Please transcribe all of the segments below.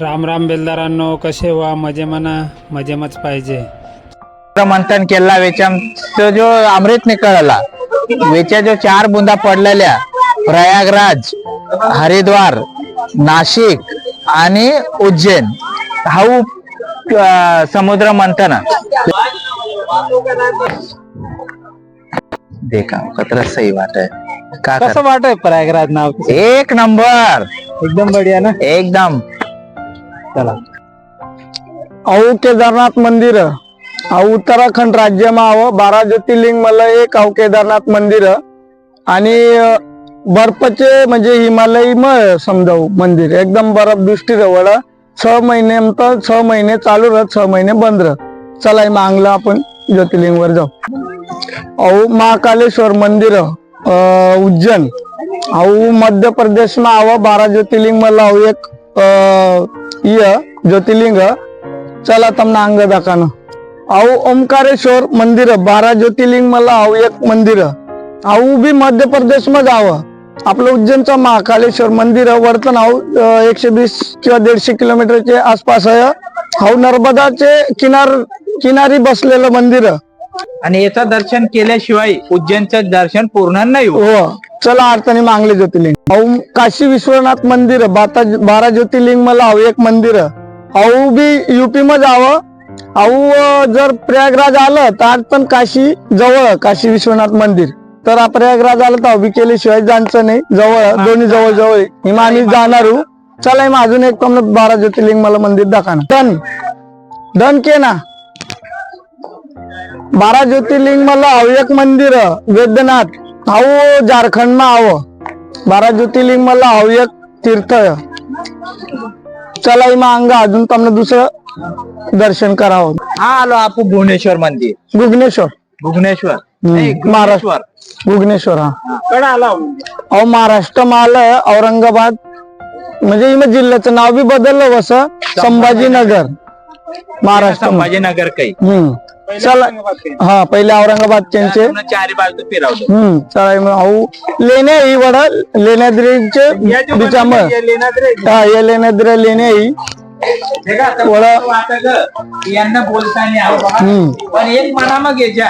राम राम बेलदारांनो कसे व्हा? मजे म्हणा मजेमच पाहिजे. मंथन केला वेचामचा जो अमृत निकळला वेच्या जो चार बुंदा पडलेल्या प्रयागराज हरिद्वार नाशिक आणि उज्जैन हाऊ अं, समुद्र मंथन. देखा कतरा सही वाट है। का कर- कसं वाटय प्रयागराज नाव एक नंबर। एकदम बढिया ना? एकदम। चला अहो केदारनाथ मंदिर. अहो उत्तराखंड राज्यमा आव बारा ज्योतिर्लिंग मला एक औ केदारनाथ मंदिर. आणि बर्फचे म्हणजे हिमालयी मळ समजावू मंदिर. एकदम बर्फ दृष्टी जवळ छ महिने छ महिने चालू राहत छ महिने बंद राहत चला हे आपण ज्योतिर्लिंग वर जाऊ. अहो महाकालेश्वर मंदिर उज्जैन. अहो मध्य प्रदेश मा आव बारा ज्योतिर्लिंग मला एक इय ज्योतिर्लिंग चला तमना अंग दाखान आऊ ओंकारेश्वर मंदिर बारा ज्योतिर्लिंग मला आऊ एक मंदिर आऊ बी मध्य प्रदेशमध्ये आव आपलं उज्जैनचं महाकालेश्वर मंदिर वर्तन हाऊ एकशे वीस किंवा दीडशे किलोमीटरचे आसपास आहे हाऊ नर्मदाचे किनार किनारी बसलेलं मंदिर आणि याचं दर्शन केल्याशिवाय उज्जैनचं दर्शन पूर्ण नाही हो. चला अर्थाने मागले ज्योतिर्लिंग. औ काशी विश्वनाथ मंदिर बाता बारा ज्योतिर्लिंग मला हवं एक मंदिर. औ बी युपी मध्ये हवं औ जर प्रयागराज आलं तर आज पण काशी जवळ काशी विश्वनाथ मंदिर. तर प्रयागराज आलं तर हवी केल्याशिवाय जाणचं नाही. जवळ दोन्ही जवळ जवळ. हिम आम्ही जाणार चला हिम अजून एक पण बारा ज्योतिर्लिंग मला मंदिर दाखवा डन डन के ना. बारा ज्योतिर्लिंग मला हवं एक मंदिर वैद्यनाथ हाऊ झारखंड માં આવો બારા જ્યોતિર્લિંગ मला हवं एक तीर्थ चला मग अंग अजून તમને दुसरं दर्शन करावं हा आलो आपण भुवनेश्वर मंदिर भुवनेश्वर भुवनेश्वर हम्म, नाही, महाराष्ट्र. भुवनेश्वर भुवनेश्वर हा कडे आला अहो महाराष्ट्र आलं औरंगाबाद म्हणजे इथं जिल्ह्याचं नाव बी बदललं कसं संभाजीनगर महाराष्ट्र संभाजीनगर काही? हम्म. चला हा पहिले औरंगाबाद त्यांचे पूर्ण चारी बाजू फिरवलं हम्म चला मग ही वड लेण्याद्रीचे बिचामळ. हा हे लेण्याद्री लेण्या ही. वडा- यांना बोलताना आलं. हम्म. पण एक मना मग याच्या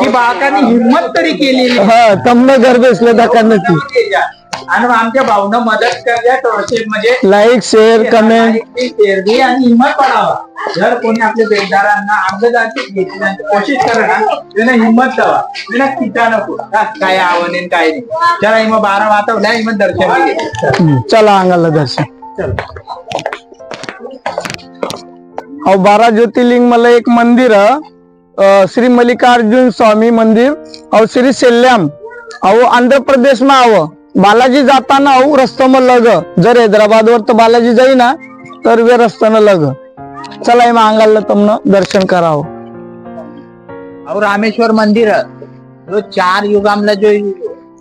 की बाळकाने हिंमत तरी केलेली. हा तमनं घर बसले याच्या. आणि आमच्या भाऊनं मदत करल्या थोडसे म्हणजे लाईक शेअर कमेंट पेरणी आणि हिंमत पडावा. जर कोणी आपल्या बेदारांना घ्यायची त्यांची कोशिश करा ना त्यांना हिंमत द्यावा त्यांना किटा नको. हा, काय आवडेल काय नाही. चला हिम बारा वातावल्या हिंमत दर्शन चला अंगाला दर्शन. अहो बारा ज्योतिर्लिंग मला एक मंदिर अं, श्री मल्लिकार्जुन स्वामी मंदिर. अहो श्री सेल्यम अहो आंध्र प्रदेश मा आव. बालाजी जाताना अहो रस्तम लग. जर हैदराबाद वर तर बालाजी जाईना तर वे रस्त्यानं लग. चला मग अंगाला तमनं दर्शन करावं. और रामेश्वर मंदिर. जो चार युगामला जो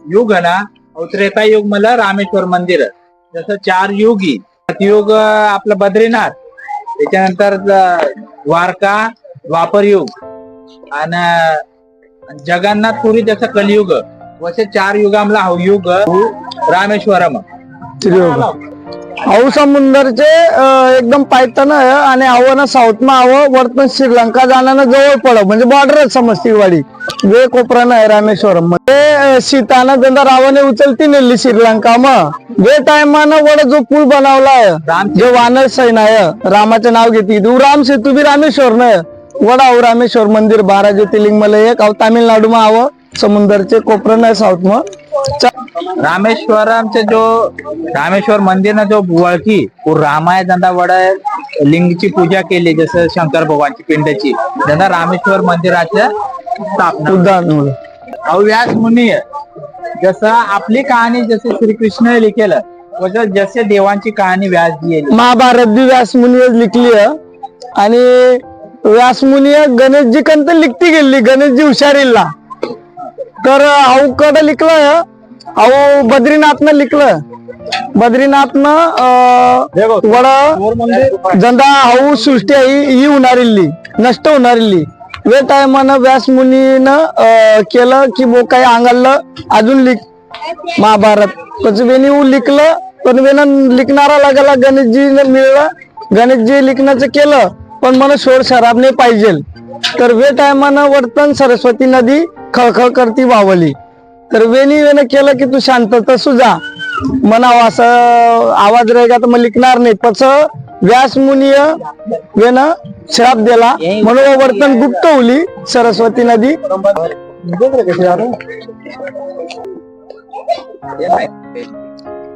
युग है ना अहो, त्रेता युग मला रामेश्वर मंदिर. जसं चार युग सतयुग आपलं बद्रीनाथ त्याच्यानंतर द्वारका द्वापर युग आणि जगन्नाथपुरी जसं कलियुग. वसे चार युगामला हा युग रामेश्वरम. त्रियोग. अहो समुंदरचे अं, एकदम पायथन आहे आणि अहो ना साऊथ मा अहो वर्तन श्रीलंका जाण्यानं जवळ पड म्हणजे बॉर्डर समजती वाडी वे कोपरानं आहे रामेश्वरम. मध्ये सीतानं त्यांना रावणे उचलती नेली श्रीलंका मग वे टायमानं वड जो पूल बनवला आहे राम- जे वानर सैन आहे रामाचं नाव घेते. तू राम सेतू बी रामेश्वर न वडा अहो रामेश्वर मंदिर बारा ज्योतिर्लिंग मला एक तामिळनाडू मा आव समुंदरचे कोपरन आहे साऊथ मा रामेश्वरमचे जो रामेश्वर मंदिर ना जो बुवाळकी वो रामाय धंदा वडा लिंगची पूजा केली जसं शंकर भगवानची पिंडची. धंदा रामेश्वर मंदिराच्या स्थापना. उदाहरण अहो व्यास मुनी जसं आपली कहाणी जसे श्रीकृष्ण लिखेल जसे देवांची कहाणी व्यास दिली महाभारत बी व्यासमुनी लिखली आहे. आणि व्यासमुनी गणेशजी कंत लिखती गेली गणेशजी हुशारीला. तर अवकड लिखलं अहो बद्रीनाथनं लिखलं बद्रीनाथनं वडा जंदा हाऊ सृष्टी ही होणारी नष्ट होणारी वे टायमानं व्यास मुनीनं केलं की बो काय अंगाला अजून लिख महाभारत. वेणी लिखलं पण वेनं लिखणारा लागला गणेशजीने मिळलं गणेशजी लिखण्याचं केलं पण मला शोर शराब नाही पाहिजे तर वे टायमानं वर्तन सरस्वती नदी खळखळ करती वावली तर वेणी वेन केलं की तू शांतता सुजा म्हणावं असं आवाज राहिला तर मग लिखणार नाही पच व्यास मुनीय वेन श्राप दिला. म्हणून वर्तन गुप्त होली सरस्वती नदी.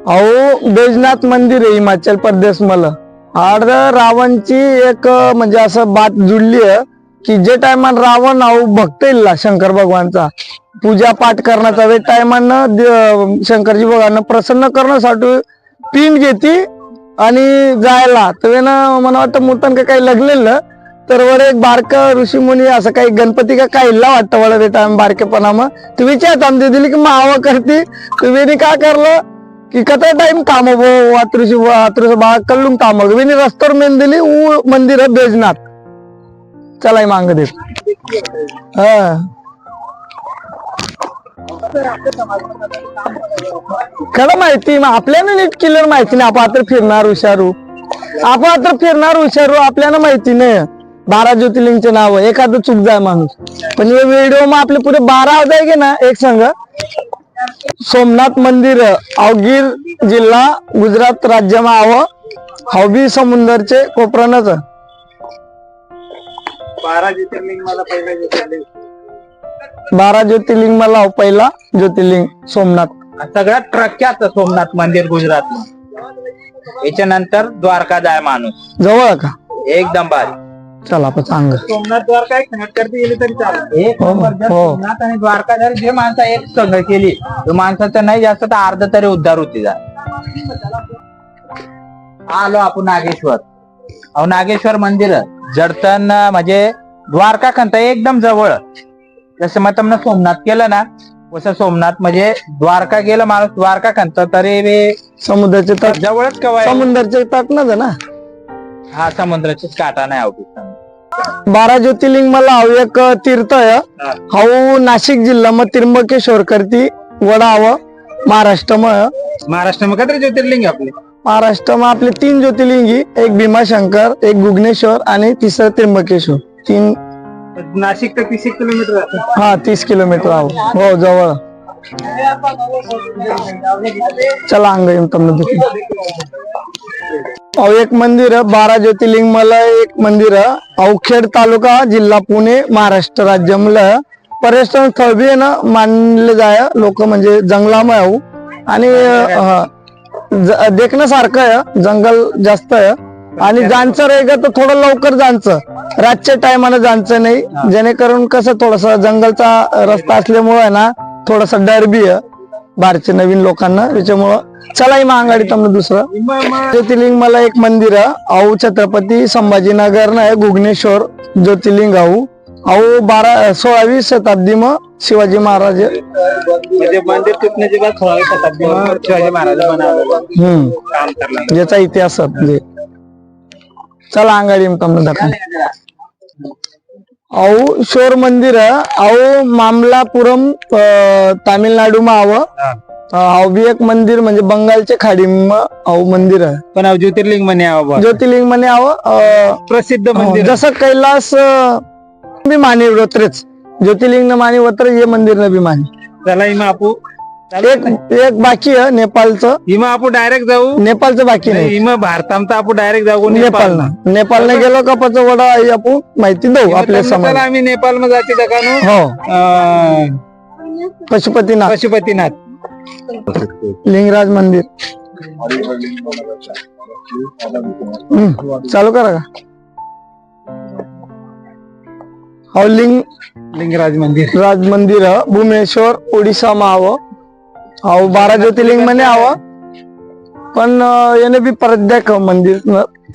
अहो बैजनाथ मंदिर आहे हिमाचल प्रदेश मला. आड रावणची एक म्हणजे असं बात जुडली आहे. की जे टायमान रावण आऊ भक्त इल्ला शंकर भगवानचा पूजा पाठ करण्याचा वेळ टायमानं शंकरजी भगवान प्रसन्न करण्यासाठी पिंड घेती आणि जायला. तर मला वाटतं मुतान का काही लगलेलं तर वर एक बारक ऋषी मुनी असं काही गणपती का काही इल्ला वाटतं वळ ते टाइम बारकेपणामा तू विचारत आमची दिली की मावा करती. तुम्ही वेणी काय करलं? की कथा टाइम काम वातृषी वातृष बाळ कल्लूम काम. विनी रस्त्यावर मेन दिली ऊ मंदिर आहे बेजनाथ. चला मांग दे हा. खरं माहिती मग आपल्याला नीट क्लिअर माहिती नाही. आपण आता फिरणार हुशारू. आपण आता फिरणार हुशारू आपल्याला माहिती नाही. बारा ज्योतिर्लिंगचे नाव एखादं चुक जाय माणूस. पण हे व्हिडिओ मग आपले पुढे बारा जाय की ना. एक संघ सोमनाथ मंदिर अवगीर जिल्हा गुजरात राज्यमा आव हौबी समुंदरचे कोपरानच. बारा ज्योतिर्लिंग मला पहिलं ज्योतिर्लिंग. बारा ज्योतिर्लिंग मला अहो पहिला ज्योतिर्लिंग सोमनाथ. सगळ्यात प्रख्यात सोमनाथ मंदिर गुजरात. याच्यानंतर द्वारका जाय माणूस. जवळ का? एकदम भारी. चला आपण सांग. सोमनाथ द्वारका एक संघट करता गेली तरी चालेल एक हो, नंबर जर हो. सोमनाथ आणि द्वारका जर जे माणसं एक संघ केली तर माणसाचं नाही जास्त तर अर्ध तरी उद्धार होती जा. आलो आपण नागेश्वर. अहो नागेश्वर मंदिर. जडतन म्हणजे द्वारका खंत एकदम जवळ. जसं मग तुम्ही सोमनाथ केलं ना तसं सोमनाथ म्हणजे द्वारका गेलं माणूस द्वारका खंत तरी समुद्राचे तट जवळच कवा समुद्राचे ताक ना ना हा समुद्राचीच काटा नाही आवडी बारा ज्योतिर्लिंग मला हाव एक तीर्थ आहे. हाऊ नाशिक जिल्हा मग त्र्यंबकेश्वर करती वडाव महाराष्ट्र महाराष्ट्र मग ज्योतिर्लिंग आपली आपले? महाराष्ट्रमा आपले तीन ज्योतिर्लिंगी एक भीमाशंकर एक गुगनेश्वर आणि तिसरं त्र्यंबकेश्वर. तीन नाशिक तर तीस किलोमीटर हा तीस किलोमीटर आहो. हो जवळ. चला अंग अहो एक मंदिर बारा ज्योतिर्लिंग मला एक मंदिर अवखेड तालुका जिल्हा पुणे महाराष्ट्र राज्य मला पर्यटन स्थळ बी आहे ना मानले जाय लोक म्हणजे जंगलामय हो आणि हा, देखण्यासारखं आहे जंगल जास्त आहे. आणि जांचं रेग तर थोडं लवकर जांचं रातच्या टायमाला जांचं नाही. जेणेकरून कसं थोडस जंगलचा रस्ता असल्यामुळं आहे ना थोडस डर बी आहे. बाहेरच्या नवीन लोकांना त्याच्यामुळं चला महागाडी तमनं दुसरं. ज्योतिर्लिंग मला एक मंदिर आहे. आऊ छत्रपती संभाजीनगर ना आहे ज्योतिर्लिंग आऊ. अहो बारा सोळावी शताब्दी मग शिवाजी महाराज. म्हणजे मंदिर तुटण्याची सोळावी शताब्दी शिवाजी महाराज याचा इतिहास चला अंगाडी दाखवा. अहो शोर मंदिर अहो मामलापुरम तामिळनाडू मा आवं. हाव बी एक मंदिर म्हणजे बंगालचे खाडी अहो मंदिर पण ज्योतिर्लिंग म्हणे ज्योतिर्लिंग म्हणे आव प्रसिद्ध मंदिर जसं कैलास बी माने वत्रेच ज्योतिर्लिंग न माने वत्र हे मंदिर न बी माने. चला इमा आपू. एक एक बाकी आहे नेपाळचं इमा आपू डायरेक्ट जाऊ. नेपाळचं बाकी नाही. इमा भारतामता आपू डायरेक्ट जाऊ नेपाळ नेपाळ नेपाळला गेलो का पच वडा आई आपण माहिती देऊ आपल्या समाज चला आम्ही नेपाळमध्ये जाते दकानो हो. पशुपतीनाथ. पशुपतीनाथ. लिंगराज मंदिर. हम्म, चालू करा का? हो लिंग लिंगराज मंदिर. राज मंदिर भुवनेश्वर ओडिसा मा आव हो बारा ज्योतिर्लिंगमध्ये आव. पण अं, याने बी परद्याक मंदिर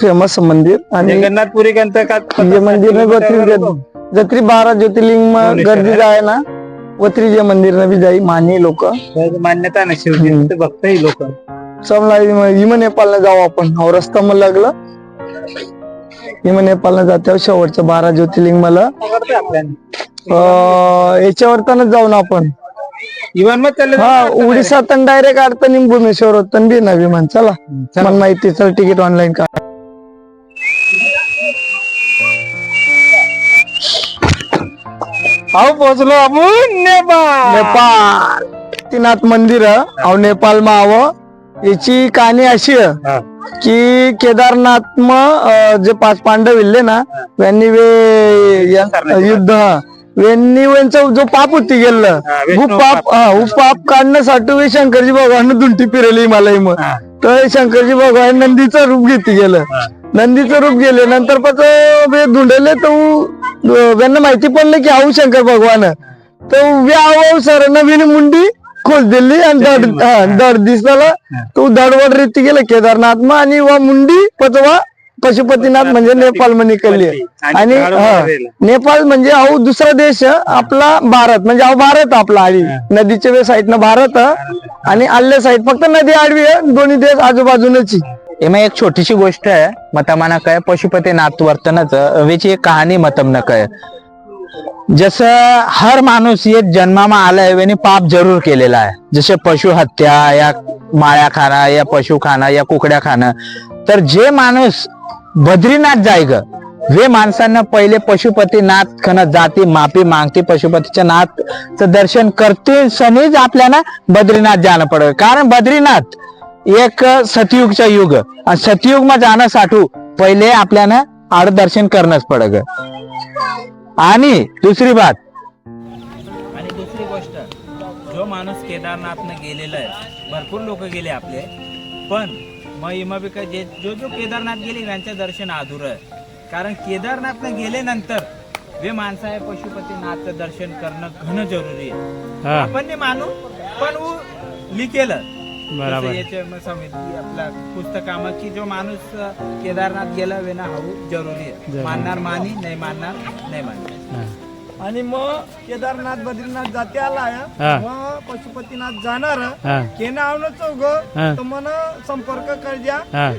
फेमस मंदिर. आणि जगन्नाथपुरी का हे मंदिर न जत्री बारा ज्योतिर्लिंग म गर्दी जाय ना वत्री जे मंदिर न बी जाई मानी लोक. मान्यता ना शिवजी हम्म. भक्त ही लोक. चमला हिम नेपाळला जाऊ आपण. हो रस्ता मला लागलं. मी मग नेपाळला जाते. शेवटचं बारा ज्योतिर्लिंग मला. याच्यावरतानच जाऊ ना आपण. विमान हा उडीसातून डायरेक्ट अडचणी भुवनेश्वर होतं. बी ना विमान. चला. मला माहिती चल तिकीट ऑनलाईन का अहो पोहोचलो आपण नेपाळ. नेपाळ. तिनाथ मंदिर अहो नेपाल मा आव. याची कहाणी अशी आहे की केदारनाथ जे पाच पांडव इल्ले ना त्यांनी वे युद्ध हा. वेंनी वेंचा जो पाप होती गेलं पाप हा पाप काढण्यासाठी वे शंकरजी भगवान दुंटी फिरली मला मग तर शंकरजी भगवान नंदीचं रूप घेतली गेलं. नंदीचं रूप गेले नंतर वे धुंडले तर त्यांना माहिती पडलं की आऊ शंकर भगवान. तर वे आऊ सर नवीन मुंडी खोल दिली आणि दड हा, दड दिसला तो दडवड रीती गेलं. केदारनाथ मा आणि वा मुंडी पचवा पशुपतीनाथ म्हणजे नेपाळमध्ये निकलली आणि हा नेपाळ म्हणजे अहो दुसरा देश आपला भारत. म्हणजे अहो भारत आपला आधी नदीच्या वे साईडनं भारत आणि आल्या साईड फक्त नदी आडवी आहे. दोन्ही देश आजूबाजूनच एमा एक छोटीशी गोष्ट आहे. मतमाना काय पशुपतीनाथ वर्तनच वेची एक कहाणी मतम न काय जसं हर माणूस एक जन्मामा आलाय याने पाप जरूर केलेला आहे. जसे पशु हत्या या माळ्या खाणं या पशु खाणं या कुकड्या खाणं तर जे माणूस बद्रीनाथ जाय ग वे माणसांना पहिले पशुपतीनाथ खन जाती माफी मागते पशुपतीच्या नाथचं दर्शन करते सनीच आपल्याला बद्रीनाथ जाणं पडत. कारण बद्रीनाथ एक सतयुगचा युग आणि सतयुग जाणं साठू पहिले आपल्याला आडदर्शन करणंच पडग आणि दुसरी बात. आणि दुसरी गोष्ट जो माणूस केदारनाथनं गेलेला आहे भरपूर लोक गेले आपले पण मग इमाबिका जे जो जो केदारनाथ गेले त्यांचं दर्शन अधुरं आहे. कारण केदारनाथनं गेल्यानंतर जे माणसं आहे पशुपतीनाथचं दर्शन करणं घणं जरुरी आहे. हा. आपण नाही मानू पण उ लिखेलं बराबर. याच्यामध्ये आपला पुस्तकामध्ये जो माणूस केदारनाथ गेला वेना हाऊ जरुरी आहे. मानणार मानी नाही मानणार नाही मानणार. आणि मग केदारनाथ बद्रीनाथ जाते आला मग पशुपतीनाथ जाणार केना आवड चौग तर मन संपर्क कर द्या.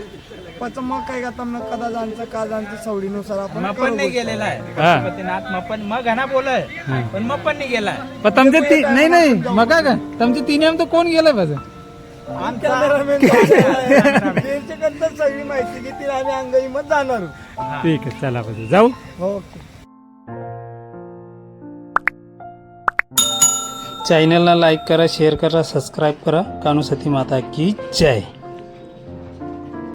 पच मग काय का तमन कदा जाणचं का जाणचं सवडीनुसार आपण पण नाही गेलेला आहे. पशुपतीनाथ मग पण मग घना बोलय पण मग पण नाही गेलाय तुमचे नाही नाही. मग काय का? तुमचे तिने आमचं कोण गेलाय माझं सगळी माहिती घेतील आम्ही अंगाई मग जाणार. आहोत. ठीक आहे चला पाहिजे जाऊ. ओके. चॅनलला लाईक करा शेअर करा सबस्क्राईब करा. कानूसती माता की जय.